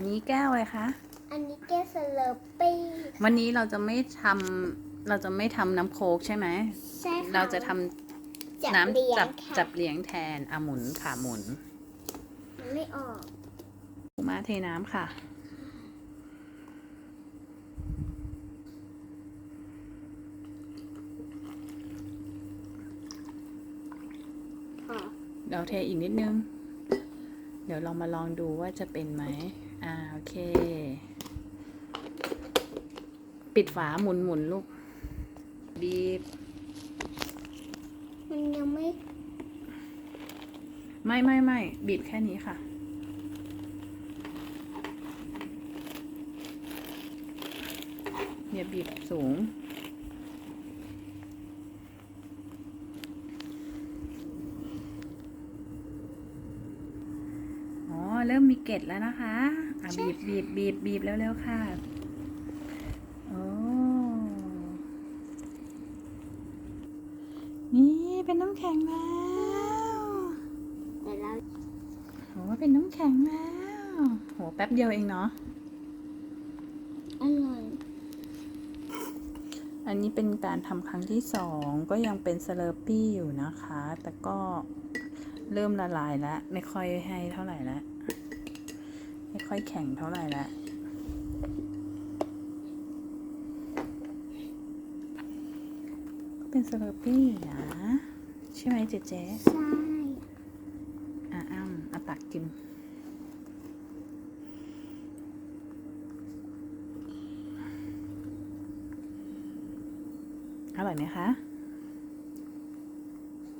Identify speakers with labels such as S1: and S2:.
S1: นนี้แก้วอะไรคะ
S2: อันนี้แก้วสเลอร์ปี้
S1: วันนี้เราจะไม่ทำเราจะไม่ทำน้ำโค้กใช่ไหม
S2: ใช่ค่ะ
S1: เราจะทำ
S2: จับ
S1: น้ำ
S2: เลี้ย
S1: จั
S2: ง
S1: บ
S2: ค่ะ
S1: จับเลี้ยงแทนอาหมุนค่ะหมุน
S2: มันไม่ออก
S1: มาเทน้ำค่ะ
S2: ออก
S1: เดี๋ยวเทอีกนิดนึงเดี๋ยวเรามาลองดูว่าจะเป็นไหมอ่าโอเค ปิดฝาหมุนหมุนลูก บีบ
S2: มันยังไม่
S1: ไม่ไม่ไม่บีบแค่นี้ค่ะ อย่าบีบสูง อ๋อ เริ่มมีเกล็ดแล้วนะคะอะบีบบีบบีบบีบเร็วๆค่ะโอ้นี่เป็นน้ำแข็งแล้ว
S2: แต่เรา
S1: โหเป็นน้ำแข็งแล้วโหแป๊บเดียวเองเนาะ
S2: อร่อย
S1: อันนี้เป็นการทำครั้งที่สองก็ยังเป็นสเลอร์ปี้อยู่นะคะ แต่ก็เริ่มละลายแล้ว ไม่ค่อยให้เท่าไหร่แล้วไม่ ค่อยแข็งเท่าไหร่แล้วก็เป็นสเลอร์ปี้นะ ใช่ไหมเจ๊เจ๊
S2: ใช่
S1: อะอ้ำอะตักกินอร่อยไหมคะ